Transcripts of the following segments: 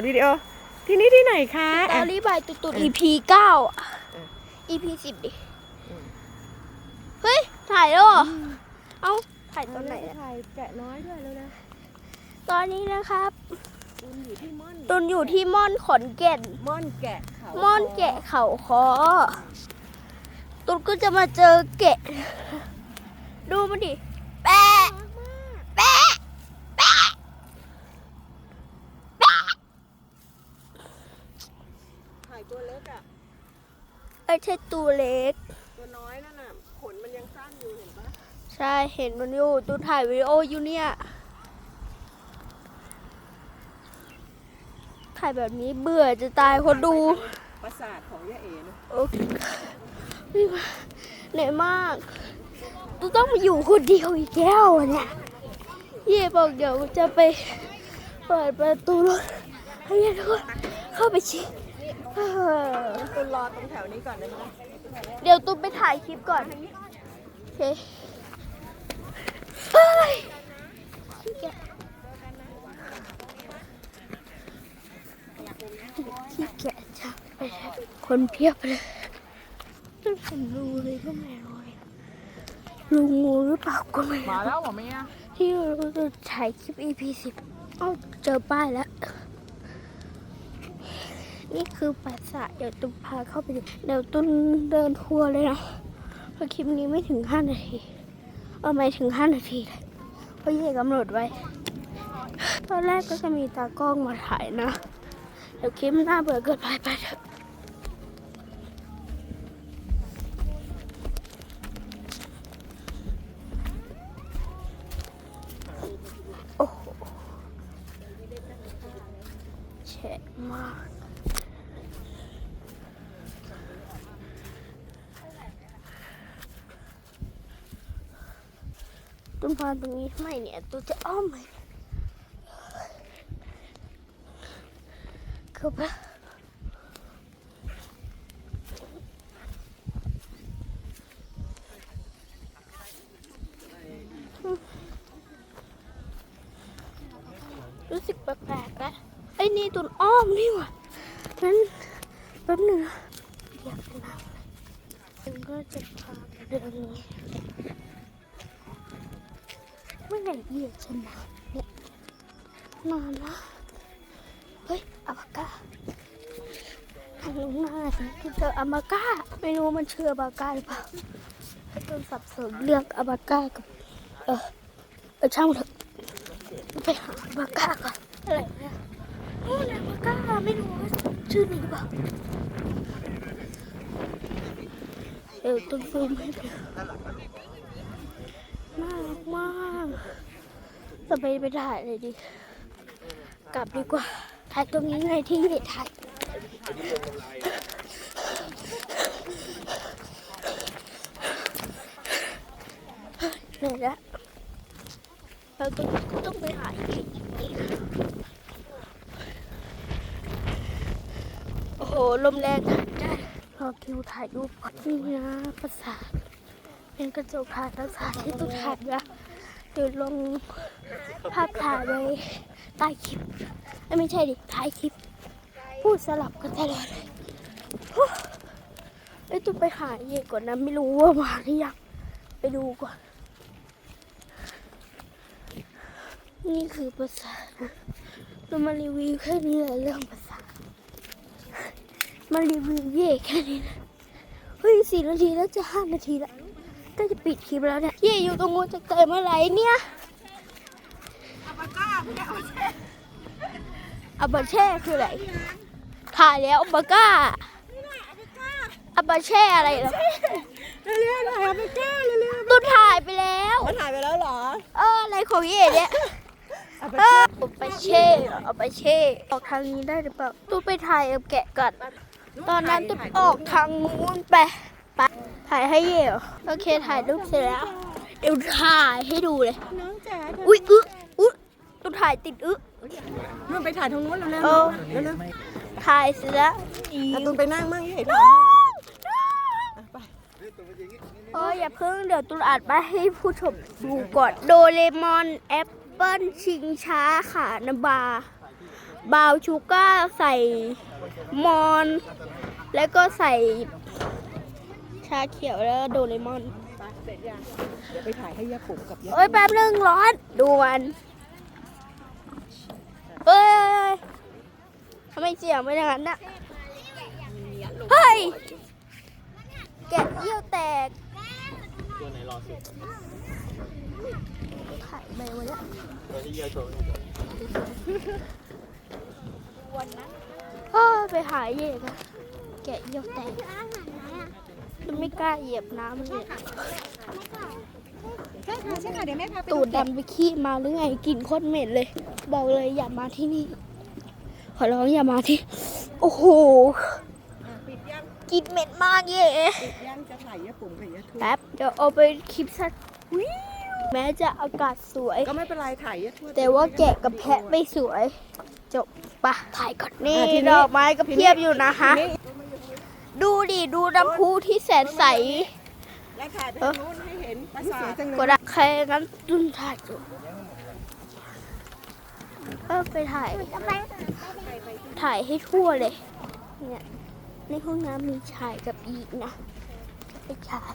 ดวิดีโอ ที่นี่ที่ไหนคะตออะรี่บายตุตุ EP เก้าอะ EP สิบดิ เฮ้ย ถ่ายแล้วเหรอเอ้า ถ่ายตอนไหนอะถ่ายแกะน้อยด้วยแล้วนะ ตอนนี้นะครับตุนอยู่ที่ม่อนตุนอยู่ที่ม่อนขอนแก่น ม่อนแกะเขาม่อนแกะเขาคอตุนก็จะมาเจอแกะ ดูมาดิ แปะ แปะ แปะ ถ่ายตัวเล็กอะ ไอ้ใช่ตัวเล็ก ตัวน้อยนั่นน่ะขนมันยังสั้นอยู่เห็นปะใช่เห็นมันอยู่ตุนถ่ายวิดีโออยู่เนี่ย ถ่ายแบบนี้เบื่อจะตายคนดู ประสาทของยาเอ๋นะโอเคไม่มาเหนื่อยมากตูต้องมาอยู่คนเดียวอีกแล้วอะเนี่ยเย่บอกเดี๋ยวจะไปเปิดประตูรถให้เย่ทุกคนเข้าไปชิเออ ตุนรอตรงแถวนี้ก่อนได้ไหมเดี๋ยวตูไปถ่ายคลิปก่อน โอเคเฮ้ยขี้เกียจขี้เกียจจะไปคนเพียบเลยต้องเห็นรูเลยก็ไม่รู้เลยรูงูหรือเปล่าก็ไม่รู้มาแล้วเหรอแม่ที่เราจะถ่ายคลิป EP สิบเอ้าเจอป้ายแล้ว นี่คือปราสาทเดี๋ยวตุ้มพาเข้าไปดูเดี๋ยวตุ้มเดินทัวร์เลยนะเพราะคลิปนี้ไม่ถึง5นาที เออไม่ถึง5นาทีเลยเพราะเย่กำหนดไว้ ตอนแรกก็จะมีตากล้องมาถ่ายนะ เดี๋ยวคลิปหน้าเบื่อเกินไปไปเถอะโอ้โหแฉะมาก พาตรงนี้ไม่เนี่ยตัวจะอ้อมไหมเข้าไปรู้สึกแปลกๆแล้วไอ้นี่ตุนอ้อมนี่หว่านั้นแป๊บหนึ่งอยากน้ำเลยมันก็จะพาไปเดินนี้ เมื่อไหร่เหยียดชนะเนี่ยนานละเฮ้ยอาบาก้าทางลงหน้าฉันคือเจออาบาก้าไม่รู้มันชื่ออาบาก้าหรือเปล่าต้นสับสนเรื่องอาบาก้ากับเออเออช่างเถอะไปหาอาบาก้าก่อนอะไรเนี่ยโอ้ยอาบาก้าไม่รู้ว่าชื่อนี้หรือเปล่าเดี๋ยวต้นซูมให้ดูน่ารักมาก จะไปไปถ่ายเลยดิ กลับดีกว่า ถ่ายตรงนี้ไงที่เด็ดถ่ายเหนื่อยล้วเราต้องต้องไปหาอีกโอ้โห ลมแรงถ่ายได้รอคิวถ่ายรูปก่อนนี่นะประสาทเป็นกระจกถ่ายภาษาที่ตุถ่ายนะเดี๋ยวลง ภาพถ่ายไว้ใต้คลิปไม่ใช่ดิท้ายคลิป พูดสลับกันตลอดเลยฮู้อ้ตุไปหาเย่ก่อนนะ ไม่รู้ว่ามาหรือยังไปดูก่อน นี่คือภาษาเรามารีวิวแค่นี้แหละเรื่องภาษามารีวิวเย่แค่นี้นะเฮ้ยสี่นาทีแล้วจะห้านาทีแล้วก็จะปิดคลิปแล้วเนี่ยเย่อยู่ตรงนู้นจะเกิดเมื่อไหร่เนี่ย อาบาเช่คืออะไร ถ่ายแล้วอาบาก้าอาบาเช่อะไรเหรอเร็วๆถ่ายอาบาก้าเร็วตุนถ่ายไปแล้ว ๆมันถ่ายไปแล้วเหรอเอออะไรของเย่เนี่ยอาบาเอก้าออาบาเช่เหรออาบาเช่ออกทางนี้ได้หรือเปล่าตุนไปถ่ายกับแกะก่อน ตอนนั้นตุนออกทางนู้นไปไปถ่ายให้เย่เหรอโอเคถ่ายรูปเสร็จแล้ว เดี๋ยวถ่ายให้ดูเลย น้องจ๋าอุ้ยอึอุ๊ยต้อ งถ่ายติดอึนู่นไปถ่ายทางนู้นเร็วเออๆเร็วถ่ายเสร็จแล้วอีๆเอาตุนไปนั่งมั่งให้เห็นไปเอออย่าเพิ่งเดี๋ยวตุนอัดมาให้ผู้ชมดูก่อนโดเรมอนแอปเปิ้ลชิงช้าขานาบาบราวน์ชูก้าร์ใส่มอน แล้วก็ใส่ชาเขียวแล้วก็โดเรมอนไปเสร็จยังเดี๋ยวไปถ่ายให้ย่าปุ๋มกับย่าเอ้ยแป๊บนึงร้อนดูมัน เอ้ยทำไมเสียงเป็นอย่างนั้นน่ะเฮ้ย แกะเยี่ยวแตก ตัวไหนรอสุดถ่ายไปวันนี้ตัวที่เยอะโชว์เอ้ยไปหาเหยียบอะแกะเยี่ยวแตก มันไม่กล้าเหยียบน้ำมันเลยใช่ค่ะใช่ค่ะเดี๋ยวแม่พาไปตูดดำไปขี้มาหรือไงกลิ่นโคตรเหม็นเลย บอกเลยอย่ามาที่นี่ ขอร้องอย่ามาที่ โอ้โหอะปิดยังกลิ่นเหม็นมากเย่ปิดยังจะถ่ายย่าปุ๋มกับย่าทุ่มแป๊บเดี๋ยวเอาไปคลิปสักแม้จะอากาศสวย ก็ไม่เป็นไรถ่ายย่าทุ่มแต่ว่าแกะกับแพะไม่สวย จบปะถ่ายก่อนนี่อะทีนี้ดอกไม้ก็เพียบอยู่นะคะทีนี้ดูดิดูน้ำพุที่แสนใสแล้วถ่ายไปทางนู้นให้เห็นปราสาทจังเลยกดอะใครนั้นดุนถ่ายอยู่ ก็ไปถ่าย ถ่ายให้ทั่วเลย เนี่ย ในห้องน้ำมีชายกับอีกนะไปชาย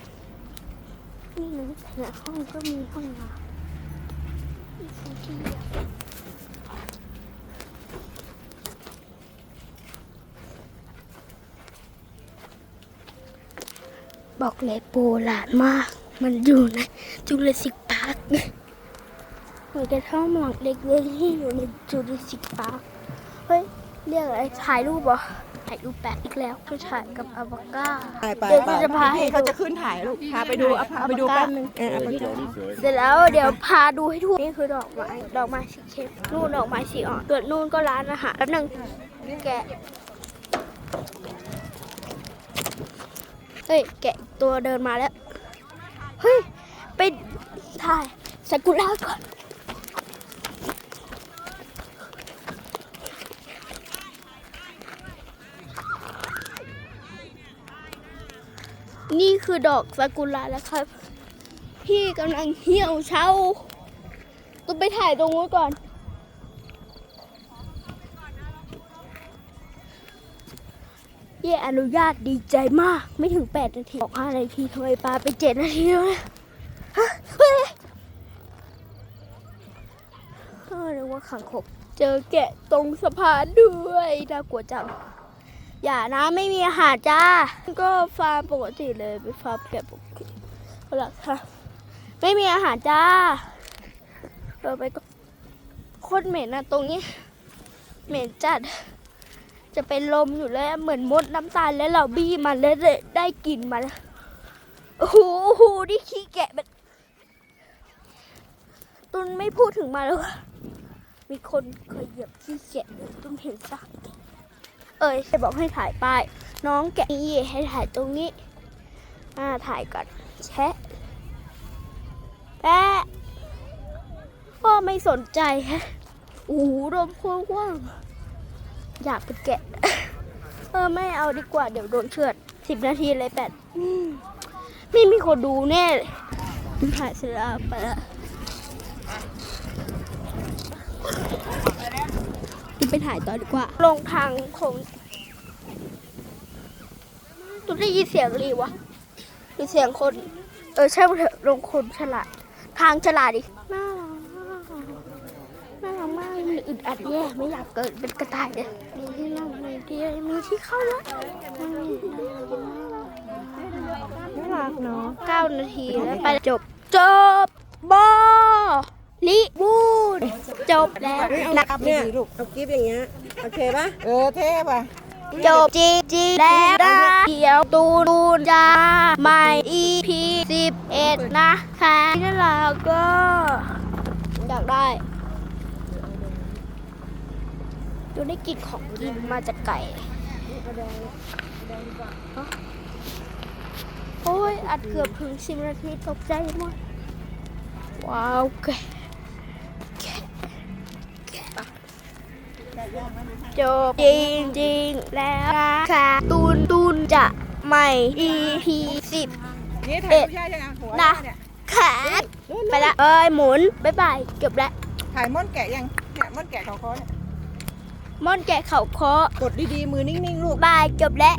นี่นะแต่ห้องก็มีห้องน้ำอีกสักทีบอกเลยโบราณมาก มันอยู่ในจูเลสิกพาร์ค เหมือนกระท่อมหลังเล็กๆที่อยู่ในจูเลสิกพาร์คเฮ้ย เรียกอะไรถ่ายรูปเหรอถ่ายรูปแปะอีกแล้วก็ถ่ายกับอวกาไปไปเดี๋ยวไปจะพาให้พี่เขาดูจะขึ้นถ่ายลูกพาไปดูเอาพาไปดูแป๊บนึงเออเอาไปดูเสร็จแล้วเดี๋ยวพาดูให้ทั่วนี่คือดอกไม้ดอกไม้สีเข้มนู่นดอกไม้สีอ่อนส่วนนู่นก็ร้านอาหารแป๊บนึงแกะเฮ้ยแกะตัวเดินมาแล้วเฮ้ยไปถ่ายซากุระก่อน นี่คือดอกซากุระแล้วครับ พี่กำลังเหี่ยวเฉาต้องไปถ่ายตรงนู้นก่อน เย่อนุญาตดีใจมาก ไม่ถึง8นาทีบอก5นาทีทำไมปลาไป7นาทีแล้วนี่ยฮะเฮ้ยเออนึกว่าขังคกเจอแกะตรงสะพานด้วยน่ากลัวจัง อย่านะไม่มีอาหารจ้า ก็ฟาร์มปกติเลยเป็นฟาร์มแกะปกติเอาล่ะค่ะ ไม่มีอาหารจ้าเราไปก็โคตรเหม็นนะตรงนี้ เหม็นจัด จะเป็นลมอยู่แล้วเหมือนมดน้ำตาลแล้วเราบี้มันแล้วได้กลิ่นมันโอ้โหนี่ขี้แกะแบบตุนไม่พูดถึงมาแล้ว มีคนเคยเหยียบขี้แกะเลยตุนเห็นซากแกะ เอ้ยใครบอกให้ถ่ายป้าย น้องแกะนี่ให้ถ่ายตรงนี้ อ่าถ่ายก่อนแชะแปะก็ไม่สนใจฮะโอ้โหรมกว้างอยากเป็นแกะ เออไม่เอาดีกว่าเดี๋ยวโดนเชือดสิบนาทีเลยแปดไม่มีคนดูแน่ยถ่ายเสร็จแล้วไปละ ไปถ่ายต่อดีกว่า ลงทางของตุนได้ยินเสียงรีวะหรือเสียงคน เออใช่เถอะลงคนฉลาด ทางฉลาดดิน่ารักมากน่ารักมากมันอึดอัดแย่ไม่อยากเกิดเป็นกระต่ายเลยมีที่นั่งมีที่มีที่เข้าแล้วน่ารักเนาะเก้านาทีแล้วไปจบ จบบอ ลิบูดจบแล้วเอานะอัพเนี่ยลูกเอากิฟอย่างเงี้ยโอเคปะเออเท่ป่ะจบจริงจริงแล้วนะเดี๋ยวตูนูนจะใหม่ EP 11 นะคะนี่เราก็อยากได้ดูได้กลิ่นของกินมาจากไก่ฮะโอ้ยอัดเกือบถึง10นาทีตกใจหมดว้าวแก จบจริงจริงๆแล้วนะคะตูนตูนจะใหม่ EP 10นี่ถ่ายรูปย่ายังไงหัวนะเนี่ยขาดไปละเอ้ยหมุนบ๊ายบายเก็บแล้วถ่ายม่อนแกะยังเนี่ยม่อนแกะของเขาเนี่ยม่อนแกะเขาเคาะกดดีๆมือนิ่งๆลูกบายจบแล้ว